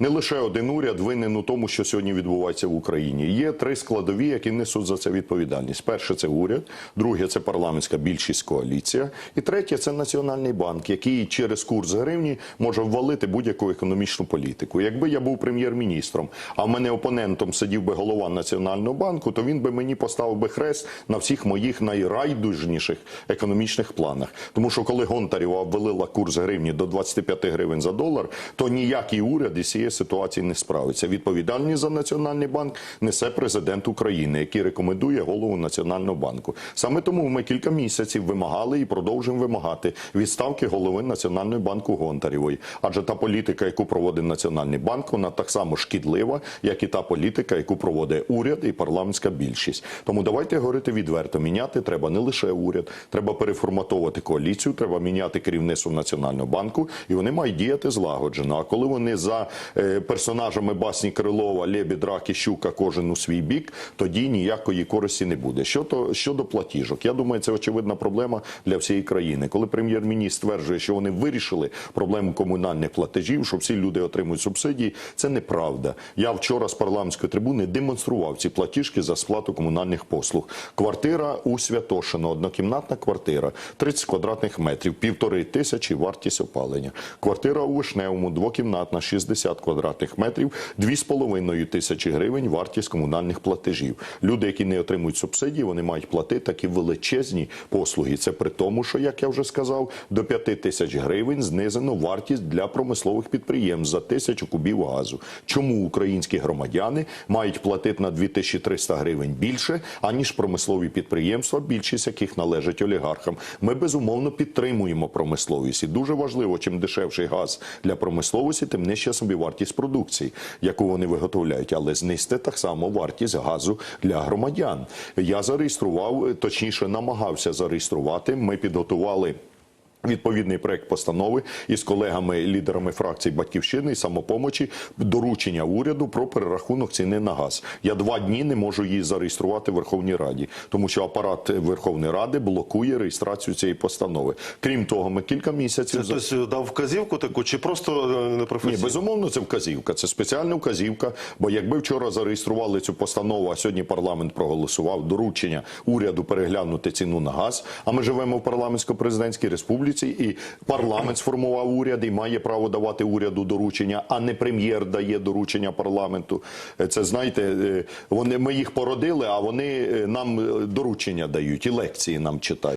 не лише один уряд винен у тому, що сьогодні відбувається в Україні. Є три складові, які несуть за це відповідальність. Перше це уряд, друге це парламентська більшість коаліція, і третє це національний банк, який через курс гривні може ввалити будь-яку економічну політику. Якби я був прем'єр-міністром, а в мене опонентом сидів би голова національного банку, то він би мені поставив би хрест на всіх моїх найрайдужніших економічних планах. Тому що коли Гонтарєва обвалила курс гривні до 25 гривень за долар, то ніякий уряд із цієї ситуації не справиться. Відповідальність за національний банк несе президент України, який рекомендує голову національного банку. Саме тому ми кілька місяців вимагали і продовжуємо вимагати відставки голови національного банку Гонтарєвої. Адже та політика, яку проводить національний банк, вона так само шкідлива, як і та політика, яку проводить уряд і парламентська більшість. Тому давайте говорити відверто. Міняти треба не лише уряд, треба переформатовувати коаліцію, треба міняти керівництво національного банку, і вони мають діяти злагоджено. А коли вони за е, персонажами басні Крилова, Лебід, Рак і Щука, кожен у свій бік, тоді ніякої користі не буде. Щодо, щодо платіжок, я думаю, це очевидна проблема для всієї країни. Коли прем'єр-міністр стверджує, що вони вирішили проблему комунальних платежів, що всі люди отримують субсидії, це неправда. Я вчора з парламентської трибуни демонстрував ці платіжки за сплату комунальних послуг. Квартира у Святошино, однокімнатна квартира, 30 квадратних метрів, півтори тисячі вартість опалення. Квартира у Вишневому, двокімнатна, 60 квадратних метрів, 2,5 тисячі гривень вартість комунальних платежів. Люди, які не отримують субсидії, вони мають платити такі величезні послуги. Це при тому, що, як я вже сказав, до 5 тисяч гривень знизено вартість для промислових підприємств за тисячу кубів газу. Чому українські громадяни мають платити на 2300 гривень більше, аніж промислові підприємства, більшість яких належить олігархам? Ми безумовно підтримуємо промисловість. І дуже важливо, чим дешевший газ для промисловості, тим нижча собі вартість продукції, яку вони виготовляють, але знизьте так само вартість газу для громадян. Я зареєстрував, точніше намагався зареєструвати. Ми підготували. Відповідний проект постанови із колегами, лідерами фракцій Батьківщини і самопомочі доручення уряду про перерахунок ціни на газ. Я два дні не можу її зареєструвати в Верховній Раді, тому що апарат Верховної Ради блокує реєстрацію цієї постанови. Крім того, ми кілька місяців Це хтось дав вказівку таку, чи просто е, ні, безумовно, це вказівка. Це спеціальна вказівка. Бо якби вчора зареєстрували цю постанову, а сьогодні парламент проголосував доручення уряду переглянути ціну на газ. А ми живемо в парламентсько-президентській республіці, і парламент сформував уряд і має право давати уряду доручення, а не прем'єр дає доручення парламенту. Е, Це знаєте, е, вони ми їх породили, а вони е, нам доручення дають і лекції нам читають.